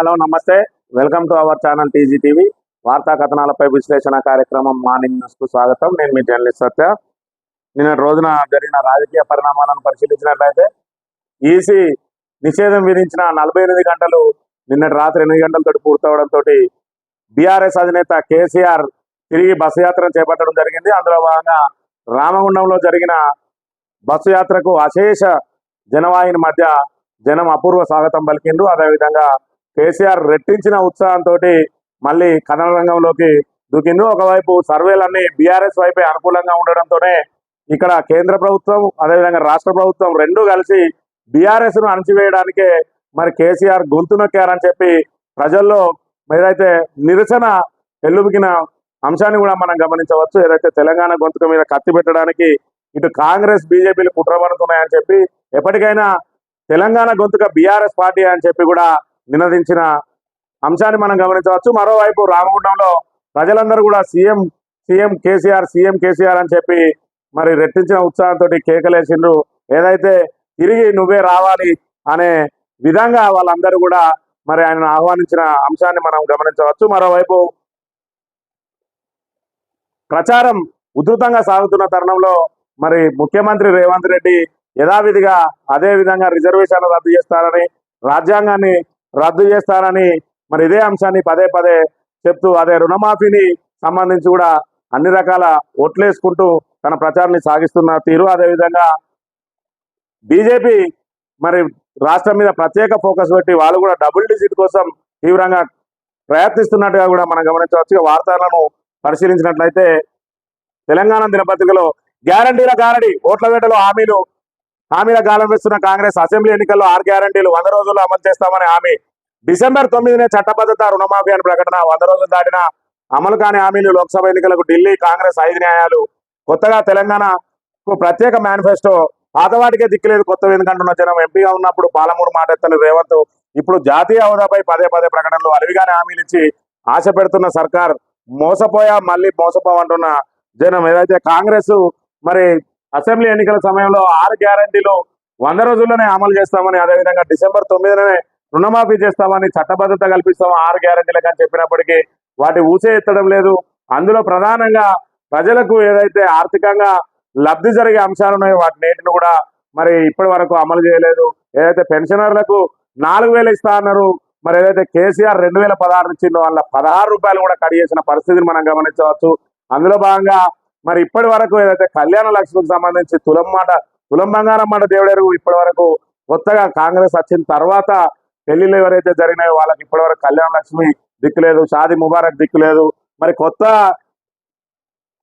Hello నమస్తే. Welcome to our channel TG TV వార్తా కథనాలపై విశ్లేషణ కార్యక్రమం మార్నింగ్ న్యూస్కు స్వాగతం. నేను మీ జర్నలిస్ట్ సత్య. నిన్న రోజున జరిగిన రాజకీయ పరిణామాలను పరిశీలించినట్లయితే ఈసీ నిషేధం విధించిన నలభై ఎనిమిది గంటలు నిన్నటి రాత్రి ఎనిమిది గంటలతో పూర్తవడంతో బీఆర్ఎస్ అధినేత కేసీఆర్ తిరిగి బస్సు యాత్రను చేపట్టడం జరిగింది. అందులో భాగంగా రామగుండంలో జరిగిన బస్సు యాత్రకు అశేష జనవాహిని మధ్య జనం అపూర్వ స్వాగతం పలికిండ్రు. అదేవిధంగా కేసీఆర్ రెట్టించిన ఉత్సాహంతో మళ్ళీ కథన రంగంలోకి దూకిండు. ఒకవైపు సర్వేలన్నీ బీఆర్ఎస్ వైపే అనుకూలంగా ఉండడంతోనే ఇక్కడ కేంద్ర ప్రభుత్వం అదేవిధంగా రాష్ట్ర ప్రభుత్వం రెండూ కలిసి బీఆర్ఎస్ను అణచివేయడానికే మరి కేసీఆర్ గొంతు నొక్కారని చెప్పి ప్రజల్లో ఏదైతే నిరసన ఎల్లుబికిన అంశాన్ని కూడా మనం గమనించవచ్చు. ఏదైతే తెలంగాణ గొంతుక మీద కత్తి పెట్టడానికి ఇటు కాంగ్రెస్ బీజేపీలు కుట్రబడుతున్నాయని చెప్పి ఎప్పటికైనా తెలంగాణ గొంతుక బీఆర్ఎస్ పార్టీ అని చెప్పి కూడా నినదించిన అంశాన్ని మనం గమనించవచ్చు. మరోవైపు రామగుండంలో ప్రజలందరూ కూడా CM CM KCR CM KCR అని చెప్పి మరి రెట్టించిన ఉత్సాహంతో కేకలేసిండ్రు. ఏదైతే తిరిగి నువ్వే రావాలి అనే విధంగా వాళ్ళందరూ కూడా మరి ఆయనను ఆహ్వానించిన అంశాన్ని మనం గమనించవచ్చు. మరోవైపు ప్రచారం ఉధృతంగా సాగుతున్న తరుణంలో మరి ముఖ్యమంత్రి రేవంత్ రెడ్డి యథావిధిగా అదే విధంగా రిజర్వేషన్లు రద్దు చేస్తారని రాజ్యాంగాన్ని రద్దు చేస్తారని మరి ఇదే అంశాన్ని పదే పదే చెప్తూ అదే రుణమాఫీని సంబంధించి కూడా అన్ని రకాల ఓట్లేసుకుంటూ తన ప్రచారాన్ని సాగిస్తున్న తీరు అదేవిధంగా బీజేపీ మరి రాష్ట్రం మీద ప్రత్యేక ఫోకస్ పెట్టి వాళ్ళు కూడా డబుల్ డిజిట్ కోసం తీవ్రంగా ప్రయత్నిస్తున్నట్టుగా కూడా మనం గమనించవచ్చు. వార్తలను పరిశీలించినట్లయితే తెలంగాణ దినపత్రికలో గ్యారంటీల గారడి ఓట్ల వేటలో హామీలు హామీల గాలం వేస్తున్న కాంగ్రెస్ అసెంబ్లీ ఎన్నికల్లో ఆరు గ్యారంటీలు వంద రోజుల్లో అమలు చేస్తామని హామీ. డిసెంబర్ తొమ్మిదినే చట్టబద్ధత రుణమాఫీ అని ప్రకటన వంద రోజులు దాటిన అమలు కాని హామీలు లోక్సభ ఎన్నికలకు ఢిల్లీ కాంగ్రెస్ ఐదు న్యాయాలు. కొత్తగా తెలంగాణకు ప్రత్యేక మేనిఫెస్టో. పాతవాటికే దిక్కులేదు కొత్త ఎందుకంటున్న జనం. ఎంపీగా ఉన్నప్పుడు పాలమూరు మాట ఎత్తని రేవంత్ ఇప్పుడు జాతీయ హోదాపై పదే పదే ప్రకటనలు అలివిగానే హామీలు ఇచ్చి ఆశ పెడుతున్న సర్కార్ మోసపోయా మళ్ళీ మోసపోవంటున్న జనం. ఏదైతే కాంగ్రెస్ మరి అసెంబ్లీ ఎన్నికల సమయంలో ఆరు గ్యారంటీలు వంద రోజుల్లోనే అమలు చేస్తామని అదేవిధంగా డిసెంబర్ తొమ్మిదినే రుణమాఫీ చేస్తామని చట్టబద్ధత కల్పిస్తాం ఆరు గ్యారంటీలకు అని చెప్పినప్పటికీ వాటి ఊసే ఎత్తడం లేదు. అందులో ప్రధానంగా ప్రజలకు ఏదైతే ఆర్థికంగా లబ్ధి జరిగే అంశాలు ఉన్నాయో వాటి నేటిని కూడా మరి ఇప్పటి వరకు అమలు చేయలేదు. ఏదైతే పెన్షనర్లకు నాలుగు వేలు ఇస్తా అన్నారు మరి ఏదైతే కేసీఆర్ రెండు వేల పదహారు ఇచ్చిందో వాళ్ళ పదహారు రూపాయలు కూడా కట్ చేసిన పరిస్థితిని మనం గమనించవచ్చు. అందులో భాగంగా మరి ఇప్పటి వరకు ఏదైతే కళ్యాణ లక్ష్మికి సంబంధించి తులం మాట తులం బంగారం మాట దేవుడేరు ఇప్పటి వరకు కొత్తగా కాంగ్రెస్ వచ్చిన తర్వాత పెళ్ళిళ్ళు ఎవరైతే జరిగినాయో వాళ్ళకి ఇప్పటి వరకు కళ్యాణ లక్ష్మి దిక్కులేదు షాది ముబారక్ దిక్కులేదు మరి కొత్త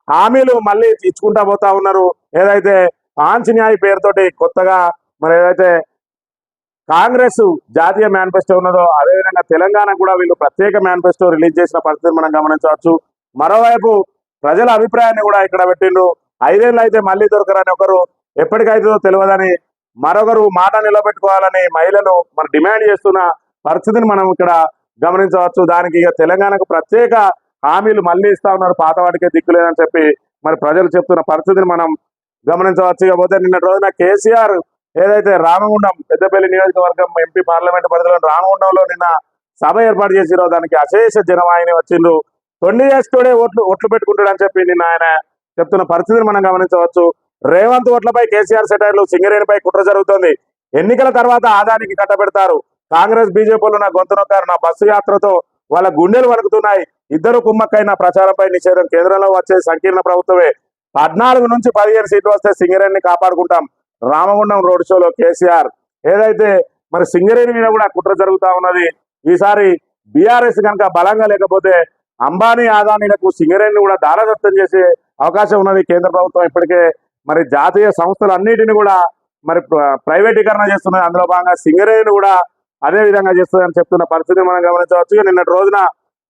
హామీలు మళ్ళీ ఇచ్చుకుంటా పోతా ఉన్నారు. ఏదైతే ఆంజనేయ పేరుతోటి కొత్తగా మరి ఏదైతే కాంగ్రెస్ జాతీయ మేనిఫెస్టో ఉన్నదో అదేవిధంగా తెలంగాణ కూడా వీళ్ళు ప్రత్యేక మేనిఫెస్టో రిలీజ్ చేసిన పరిస్థితిని మనం గమనించవచ్చు. మరోవైపు ప్రజల అభిప్రాయాన్ని కూడా ఇక్కడ పెట్టిండ్రు. ఐదేళ్ళు అయితే మళ్ళీ దొరకరని ఒకరు ఎప్పటికైతుందో తెలియదని మరొకరు మాట నిలబెట్టుకోవాలని మహిళలు మరి డిమాండ్ చేస్తున్న పరిస్థితిని మనం ఇక్కడ గమనించవచ్చు. దానికి ఇక తెలంగాణకు ప్రత్యేక హామీలు మళ్ళీ ఇస్తా ఉన్నారు. పాత వాటికే దిక్కు లేదని చెప్పి మరి ప్రజలు చెప్తున్న పరిస్థితిని మనం గమనించవచ్చు. ఇకపోతే నిన్న రోజున కేసీఆర్ ఏదైతే రామగుండం పెద్దపల్లి నియోజకవర్గం ఎంపీ పార్లమెంట్ పరిధిలో రామగుండంలో నిన్న సభ ఏర్పాటు చేసిరో దానికి అశేష జనవాహిని వచ్చిండ్రు. తొండి చేసుకునే ఓట్లు ఓట్లు పెట్టుకుంటాడని చెప్పి నిన్న ఆయన చెప్తున్న పరిస్థితిని మనం గమనించవచ్చు. రేవంత్ ఓట్లపై కేసీఆర్ సెటైర్లు సింగరేణిపై కుట్ర జరుగుతోంది. ఎన్నికల తర్వాత ఆదానికి కట్టబెడతారు కాంగ్రెస్ బీజేపీలు నా గొంతు నొక్కారు నా బస్సు యాత్రతో వాళ్ళ గుండెలు వణుకుతున్నాయి. ఇద్దరు కుమ్మక్కైన ప్రచారంపై నిషేధం కేంద్రంలో వచ్చే సంకీర్ణ ప్రభుత్వమే. పద్నాలుగు నుంచి పదిహేను సీట్లు వస్తే సింగరేణిని కాపాడుకుంటాం. రామగుండం రోడ్ షోలో కేసీఆర్. ఏదైతే మరి సింగరేణి మీద కూడా కుట్ర జరుగుతా ఉన్నది ఈసారి బీఆర్ఎస్ కనుక బలంగా లేకపోతే అంబానీ ఆదానీలకు సింగరేణిని కూడా దారదత్తం చేసే అవకాశం ఉన్నది కేంద్ర ప్రభుత్వం ఇప్పటికే. మరి జాతీయ సంస్థలన్నిటిని కూడా మరి ప్ర- ప్రైవేటీకరణ చేస్తున్నది. అందులో భాగంగా సింగరేణిని కూడా అదే విధంగా చేస్తుందని చెప్తున్న పరిస్థితిని మనం గమనించవచ్చు. నిన్నటి రోజున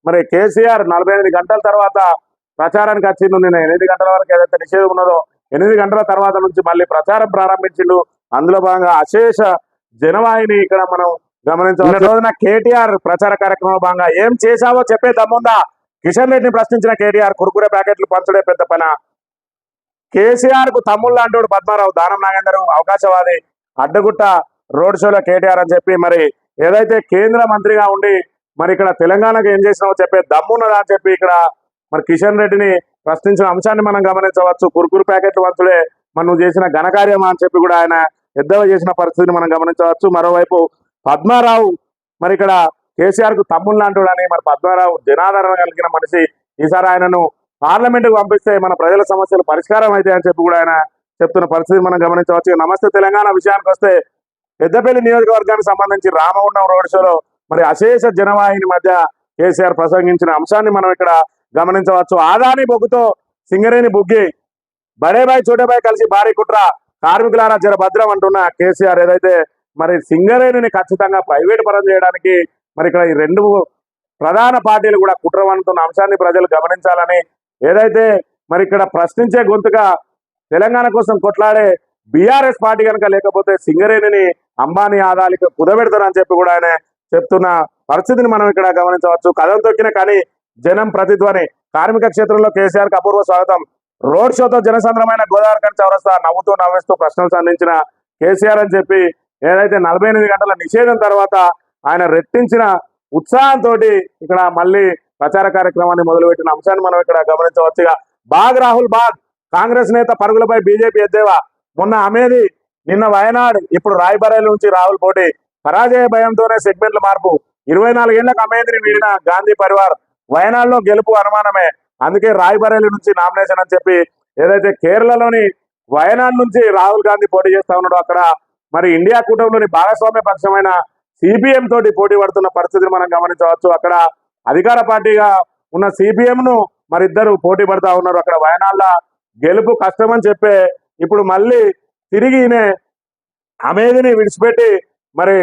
మరి కేసీఆర్ నలభై గంటల తర్వాత ప్రచారానికి వచ్చిండు. నిన్న ఎనిమిది గంటల వరకు ఏదైతే నిషేధం ఉన్నదో ఎనిమిది గంటల తర్వాత నుంచి మళ్ళీ ప్రచారం ప్రారంభించిండు. అందులో భాగంగా అశేష జనవాహిని ఇక్కడ మనం గమనించవచ్చు. రోజున కేటీఆర్ ప్రచార కార్యక్రమంలో భాగంగా ఏం చేశావో చెప్పే దమ్ముందా? కిషన్ రెడ్డిని ప్రశ్నించిన కేటీఆర్ కురుకురే ప్యాకెట్లు పంచడే పెద్ద పన. కేసీఆర్కు తమ్ముళ్ళు అంటాడు పద్మారావు దానం నాగేందర్ అవకాశవాది అడ్డగుట్ట రోడ్ షోలో కేటీఆర్ అని చెప్పి మరి ఏదైతే కేంద్ర మంత్రిగా ఉండి మరి ఇక్కడ తెలంగాణకు ఏం చేసినావో చెప్పే దమ్మున్నదా అని చెప్పి ఇక్కడ మరి కిషన్ రెడ్డిని ప్రశ్నించిన అంశాన్ని మనం గమనించవచ్చు. కురుకురు ప్యాకెట్ వంతుడే మనం చేసిన ఘనకార్యం అని చెప్పి కూడా ఆయన ఎద్దవ చేసిన పరిస్థితిని మనం గమనించవచ్చు. మరోవైపు పద్మారావు మరి ఇక్కడ కేసీఆర్కు తమ్ముళ్ళు అంటుడని మరి పద్మారావు జనాదరణ కలిగిన మనిషి. ఈసారి ఆయనను పార్లమెంట్కు పంపిస్తే మన ప్రజల సమస్యలు పరిష్కారం అయితే అని చెప్పి కూడా ఆయన చెప్తున్న పరిస్థితి మనం గమనించవచ్చు. నమస్తే తెలంగాణ విషయానికి వస్తే పెద్దపల్లి నియోజకవర్గానికి సంబంధించి రామగుండం రోడ్ షోలో మరి అశేష జనవాహిని మధ్య కేసీఆర్ ప్రసంగించిన అంశాన్ని మనం ఇక్కడ గమనించవచ్చు. ఆదాని బొగ్గుతో సింగరేణి బుగ్గి బడేబాయ్ చోటేబాయ్ కలిసి భారీ కుట్ర కార్మికులారా జర భద్రం అంటున్న కేసీఆర్. ఏదైతే మరి సింగరేణిని ఖచ్చితంగా ప్రైవేట్ పరం చేయడానికి మరి ఇక్కడ ఈ రెండు ప్రధాన పార్టీలు కూడా కుట్ర అంశాన్ని ప్రజలు గమనించాలని ఏదైతే మరి ఇక్కడ ప్రశ్నించే గొంతుగా తెలంగాణ కోసం కొట్లాడే బీఆర్ఎస్ పార్టీ కనుక లేకపోతే సింగరేణిని అంబానీ ఆదాలికి కుదబెడతారని చెప్పి కూడా ఆయన చెప్తున్న పరిస్థితిని మనం ఇక్కడ గమనించవచ్చు. కథం తొక్కిన కానీ జనం ప్రతిధ్వని. కార్మిక క్షేత్రంలో కేసీఆర్ అపూర్వ స్వాగతం. రోడ్ షోతో జనసంద్రమైన గోదావరి కంచి చౌరస్తా నవ్వుతూ నవ్విస్తూ ప్రశ్నలు సంధించిన కేసీఆర్ అని చెప్పి ఏదైతే నలభై ఎనిమిది గంటల నిషేధం తర్వాత ఆయన రెట్టించిన ఉత్సాహంతో ఇక్కడ మళ్ళీ ప్రచార కార్యక్రమాన్ని మొదలుపెట్టిన అంశాన్ని మనం ఇక్కడ గమనించవచ్చు బాగ్ రాహుల్ బాగ్ కాంగ్రెస్ నేత పరుగులపై బీజేపీ ఎద్దేవా? మొన్న అమేది నిన్న వయనాడ్ ఇప్పుడు రాయబరేలి నుంచి రాహుల్ పోటీ. పరాజయ భయంతోనే సెగ్మెంట్ల మార్పు. ఇరవై నాలుగేళ్ళకు అమేదిని వీడిన గాంధీ పరివార్ వయనాడ్లో గెలుపు అనుమానమే. అందుకే రాయబరేలి నుంచి నామినేషన్ అని చెప్పి ఏదైతే కేరళలోని వయనాడ్ నుంచి రాహుల్ గాంధీ పోటీ చేస్తా ఉన్నాడో అక్కడ మరి ఇండియా కూటమిలోని భాగస్వామ్య పక్షమైన సిపిఎం తోటి పోటీ పడుతున్న పరిస్థితిని మనం గమనించవచ్చు. అక్కడ అధికార పార్టీగా ఉన్న సిపిఎం ను మరి ఇద్దరు పోటీ పడతా ఉన్నారు. అక్కడ వయనాళ్ళ గెలుపు కష్టమని చెప్పే ఇప్పుడు మళ్ళీ తిరిగి అమేదిని అమేధిని విడిచిపెట్టి మరి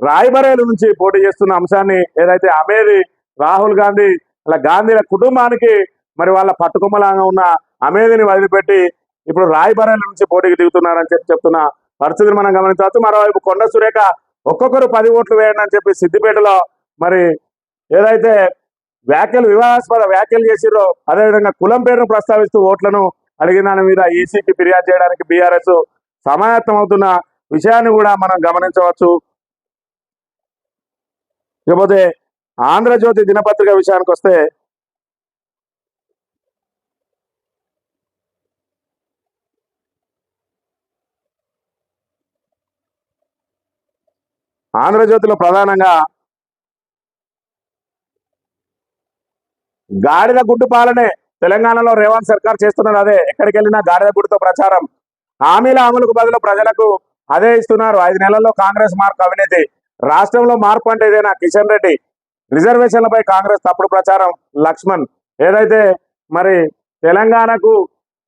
రాయబరేలు నుంచి పోటీ చేస్తున్న అంశాన్ని ఏదైతే అమేది రాహుల్ గాంధీ అలా గాంధీల కుటుంబానికి మరి వాళ్ళ పట్టుకొమ్మలాగా ఉన్న అమేధిని వదిలిపెట్టి ఇప్పుడు రాయబరేలు నుంచి పోటీకి దిగుతున్నారని చెప్పి చెప్తున్న పరిస్థితిని మనం గమనించవచ్చు. మరోవైపు కొండ సురేఖ ఒక్కొక్కరు పది ఓట్లు వేయండి అని చెప్పి సిద్దిపేటలో మరి ఏదైతే వ్యాఖ్యలు వివాదాస్పద వ్యాఖ్యలు చేసిరో అదేవిధంగా కులం పేరును ప్రస్తావిస్తూ ఓట్లను అడిగిన దాని మీద ఈసీకి ఫిర్యాదు చేయడానికి బీఆర్ఎస్ సమాయత్తం అవుతున్న విషయాన్ని కూడా మనం గమనించవచ్చు. ఇకపోతే ఆంధ్రజ్యోతి దినపత్రిక విషయానికి వస్తే ఆంధ్రజ్యోతిలో ప్రధానంగా గాడిద గుడ్డు పాలనే తెలంగాణలో రేవంత్ సర్కార్ చేస్తున్నారు. అదే ఎక్కడికి వెళ్ళినా గాడిద గుడ్డుతో ప్రచారం. హామీల అమలుకు బదులు ప్రజలకు అదే ఇస్తున్నారు. ఐదు నెలల్లో కాంగ్రెస్ మార్పు అవినీతి. రాష్ట్రంలో మార్పు అంటే ఇదేనా? కిషన్ రెడ్డి. రిజర్వేషన్లపై కాంగ్రెస్ తప్పుడు ప్రచారం. లక్ష్మణ్. ఏదైతే మరి తెలంగాణకు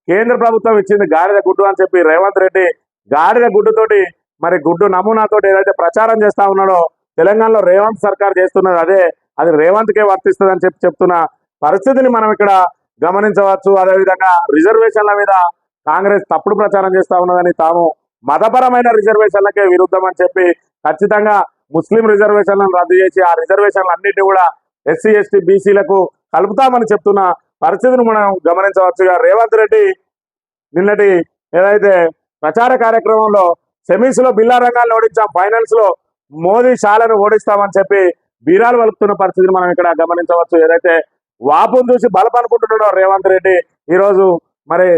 కేంద్ర ప్రభుత్వం ఇచ్చింది గాడిద గుడ్డు అని చెప్పి రేవంత్ రెడ్డి గాడిద గుడ్డుతోటి మరి గుడ్డు నమూనాతో ఏదైతే ప్రచారం చేస్తా ఉన్నాడో తెలంగాణలో రేవంత్ సర్కార్ చేస్తున్నది అదే అది రేవంత్కే వర్తిస్తుంది చెప్పి చెప్తున్న పరిస్థితిని మనం ఇక్కడ గమనించవచ్చు. అదేవిధంగా రిజర్వేషన్ల మీద కాంగ్రెస్ తప్పుడు ప్రచారం చేస్తా ఉన్నదని తాము మతపరమైన రిజర్వేషన్లకే విరుద్ధం అని చెప్పి ఖచ్చితంగా ముస్లిం రిజర్వేషన్లను రద్దు చేసి ఆ రిజర్వేషన్లు అన్నింటినీ కూడా ఎస్సీ ఎస్టీ బీసీలకు కలుపుతామని చెప్తున్న పరిస్థితిని మనం గమనించవచ్చుగా. రేవంత్ రెడ్డి నిన్నటి ఏదైతే ప్రచార కార్యక్రమంలో సెమీస్లో బిల్లా రంగాన్ని ఓడించాం. ఫైనల్స్లో మోదీ షాలను ఓడిస్తామని చెప్పి బీరాలు వలుపుతున్న పరిస్థితిని మనం ఇక్కడ గమనించవచ్చు. ఏదైతే వాపును చూసి బలపనుకుంటున్నాడో రేవంత్ రెడ్డి ఈరోజు మరి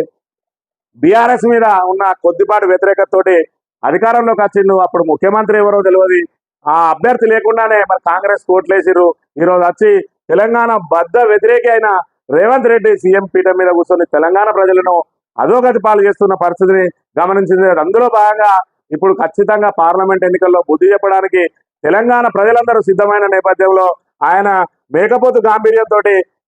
బీఆర్ఎస్ మీద ఉన్న కొద్దిపాటి వ్యతిరేకతతోటి అధికారంలోకి వచ్చిండు. అప్పుడు ముఖ్యమంత్రి ఎవరో తెలియదు. ఆ అభ్యర్థి లేకుండానే మరి కాంగ్రెస్ కోట్లేసిరు ఈరోజు వచ్చి తెలంగాణ బద్ద వ్యతిరేకి అయిన రేవంత్ రెడ్డి సీఎం పీఠం మీద కూర్చొని తెలంగాణ ప్రజలను అధోగతి పాలు చేస్తున్న పరిస్థితిని గమనించింది. అందులో భాగంగా ఇప్పుడు ఖచ్చితంగా పార్లమెంట్ ఎన్నికల్లో బుద్ధి చెప్పడానికి తెలంగాణ ప్రజలందరూ సిద్ధమైన నేపథ్యంలో ఆయన మేకపోతు గాంభీర్యంతో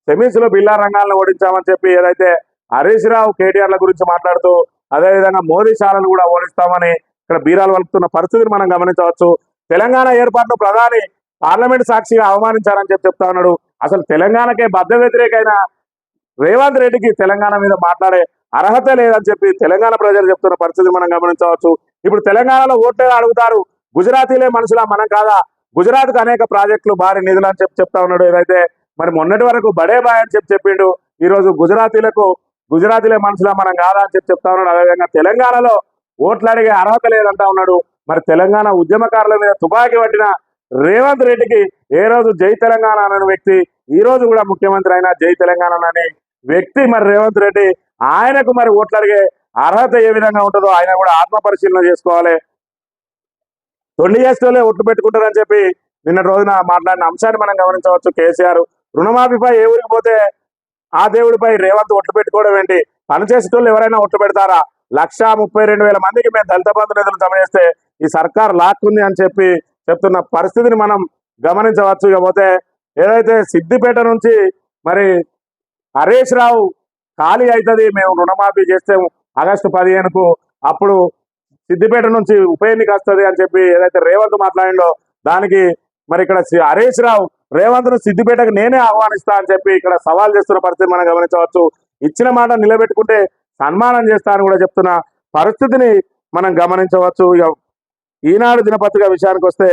సెమీస్లో బిల్లా రంగాలను ఓడించామని చెప్పి ఏదైతే హరీష్ రావు కేటీఆర్ల గురించి మాట్లాడుతూ అదేవిధంగా మోదీ శాలను కూడా ఓడిస్తామని ఇక్కడ బీరాలు వలుపుతున్న పరిస్థితిని మనం గమనించవచ్చు. తెలంగాణ ఏర్పాటును ప్రధాని పార్లమెంట్ సాక్షిగా అవమానించారని చెప్పి చెప్తా ఉన్నాడు. అసలు తెలంగాణకే బద్ద వ్యతిరేకైన రేవంత్ రెడ్డికి తెలంగాణ మీద మాట్లాడే అర్హత లేదని చెప్పి తెలంగాణ ప్రజలు చెప్తున్న పరిస్థితి మనం గమనించవచ్చు. ఇప్పుడు తెలంగాణలో ఓట్లే అడుగుతారు. గుజరాతీలే మనుషులా మనం కాదా? గుజరాత్కు అనేక ప్రాజెక్టులు భారీ నిధులు అని చెప్పి చెప్తా ఉన్నాడు ఏదైతే మరి మొన్నటి వరకు బడే బాయ్ అని చెప్పి చెప్పిండు. ఈ రోజు గుజరాతీలకు గుజరాతీలే మనుషులా మనం కాదా అని చెప్పి చెప్తా ఉన్నాడు. అదేవిధంగా తెలంగాణలో ఓట్లు అడిగే అర్హత లేదంటా ఉన్నాడు. మరి తెలంగాణ ఉద్యమకారుల మీద తుపాకీ పట్టిన రేవంత్ రెడ్డికి ఏ రోజు జై తెలంగాణ అనే వ్యక్తి ఈ రోజు కూడా ముఖ్యమంత్రి అయినా జై తెలంగాణ అనే వ్యక్తి మరి రేవంత్ రెడ్డి ఆయనకు మరి ఓట్లు అడిగే అర్హత ఏ విధంగా ఉంటుందో ఆయన కూడా ఆత్మ పరిశీలన చేసుకోవాలి. తొండి చేస్తూనే ఒట్టు పెట్టుకుంటారని చెప్పి నిన్న రోజున మాట్లాడిన అంశాన్ని మనం గమనించవచ్చు. కేసీఆర్ రుణమాఫీపై ఏ ఊరికి పోతే ఆ దేవుడిపై రేవంత్ ఒట్టు పెట్టుకోవడం ఏంటి? పనిచేసేటోళ్ళు ఎవరైనా ఒట్టు పెడతారా? లక్ష ముప్పై రెండు వేల మందికి మేము దళిత బంధు నిధులు జమ చేస్తే ఈ సర్కార్ లాక్కుంది అని చెప్పి చెప్తున్న పరిస్థితిని మనం గమనించవచ్చు. ఇకపోతే ఏదైతే సిద్దిపేట నుంచి మరి హరీష్ రావు ఖాళీ అవుతుంది మేము రుణమాఫీ చేస్తే ఆగస్టు పదిహేనుకు అప్పుడు సిద్దిపేట నుంచి ఉప ఎన్నిక వస్తుంది అని చెప్పి ఏదైతే రేవంత్ మాట్లాడిండో దానికి మరి ఇక్కడ హరీష్ రావు రేవంత్ను సిద్దిపేటకు నేనే ఆహ్వానిస్తా అని చెప్పి ఇక్కడ సవాల్ చేస్తున్న పరిస్థితి మనం గమనించవచ్చు. ఇచ్చిన మాట నిలబెట్టుకుంటే సన్మానం చేస్తా అని కూడా చెప్తున్న పరిస్థితిని మనం గమనించవచ్చు. ఇక ఈనాడు దినపత్రిక విషయానికి వస్తే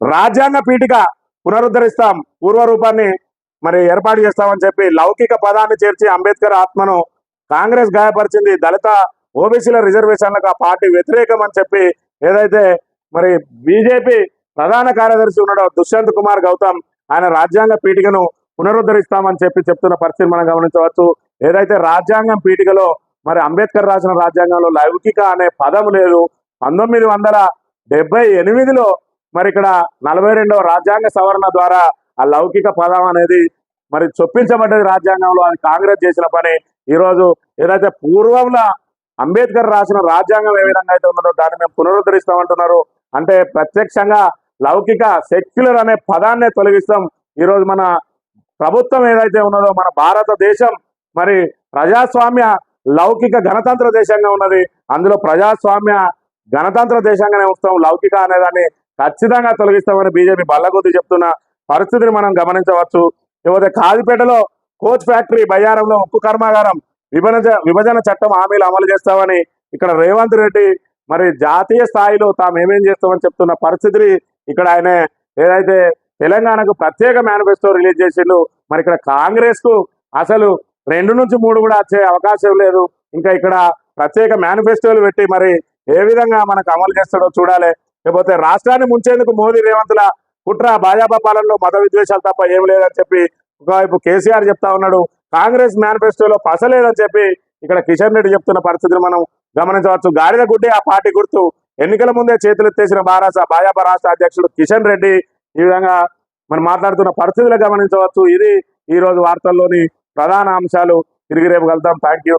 రాజ్యాంగ పీఠిక పునరుద్ధరిస్తాం పూర్వ రూపాన్ని మరి ఏర్పాటు చేస్తామని చెప్పి లౌకిక పదాన్ని చేర్చి అంబేద్కర్ ఆత్మను కాంగ్రెస్ గాయపరిచింది దళిత ఓబీసీల రిజర్వేషన్లకు ఆ పార్టీ వ్యతిరేకం అని చెప్పి ఏదైతే మరి బీజేపీ ప్రధాన కార్యదర్శి ఉన్నాడో దుష్యంత్ కుమార్ గౌతమ్ ఆయన రాజ్యాంగ పీఠికను పునరుద్ధరిస్తామని చెప్పి చెప్తున్న పరిస్థితి మనం గమనించవచ్చు. ఏదైతే రాజ్యాంగం పీఠికలో మరి అంబేద్కర్ రాసిన రాజ్యాంగంలో లౌకిక అనే పదం లేదు పంతొమ్మిది వందల డెబ్బై ఎనిమిదిలో మరి ఇక్కడ నలభై రెండవ రాజ్యాంగ సవరణ ద్వారా ఆ లౌకిక పదం అనేది మరి చొప్పించబడ్డది రాజ్యాంగంలో అది కాంగ్రెస్ చేసిన పని. ఈరోజు ఏదైతే పూర్వంలో అంబేద్కర్ రాసిన రాజ్యాంగం ఏ విధంగా అయితే ఉన్నదో దాన్ని మేము పునరుద్ధరిస్తామంటున్నారు. అంటే ప్రత్యక్షంగా లౌకిక సెక్యులర్ అనే పదాన్నే తొలగిస్తాం. ఈరోజు మన ప్రభుత్వం ఏదైతే ఉన్నదో మన భారతదేశం మరి ప్రజాస్వామ్య లౌకిక గణతంత్ర దేశంగా ఉన్నది. అందులో ప్రజాస్వామ్య గణతంత్ర దేశంగానే ఉంచుతాం లౌకిక అనేదాన్ని ఖచ్చితంగా తొలగిస్తామని బీజేపీ బల్లగొద్ది చెప్తున్న. పరిస్థితిని మనం గమనించవచ్చు. లేకపోతే కాజిపేటలో కోచ్ ఫ్యాక్టరీ బయ్యారంలో ఉక్కు కర్మాగారం విభజన విభజన చట్టం హామీలు అమలు చేస్తామని ఇక్కడ రేవంత్ రెడ్డి మరి జాతీయ స్థాయిలో తాము ఏమేం చేస్తామని చెప్తున్న పరిస్థితిని ఇక్కడ ఆయన ఏదైతే తెలంగాణకు ప్రత్యేక మేనిఫెస్టో రిలీజ్ చేసిండు మరి ఇక్కడ కాంగ్రెస్కు అసలు రెండు నుంచి మూడు కూడా వచ్చే అవకాశం లేదు. ఇంకా ఇక్కడ ప్రత్యేక మేనిఫెస్టోలు పెట్టి మరి ఏ విధంగా మనకు అమలు చేస్తాడో చూడాలి. లేకపోతే రాష్ట్రాన్ని ముంచేందుకు మోదీ రేవంత్ల కుట్ర భాజపా పాలనలో మత విద్వేషాలు తప్ప ఏం లేదని చెప్పి ఒకవైపు కేసీఆర్ చెప్తా ఉన్నాడు కాంగ్రెస్ మేనిఫెస్టోలో పసలేదని చెప్పి ఇక్కడ కిషన్ రెడ్డి చెప్తున్న పరిస్థితిని మనం గమనించవచ్చు. గాడిద గుడ్డే ఆ పార్టీ గుర్తు. ఎన్నికల ముందే చేతులెత్తేసిన భారత భాజపా రాష్ట్ర అధ్యక్షుడు కిషన్ రెడ్డి ఈ విధంగా మనం మాట్లాడుతున్న పరిస్థితులు గమనించవచ్చు. ఇది ఈ రోజు వార్తల్లోని ప్రధాన అంశాలు. తిరిగి రేపు కలుద్దాం. Thank you.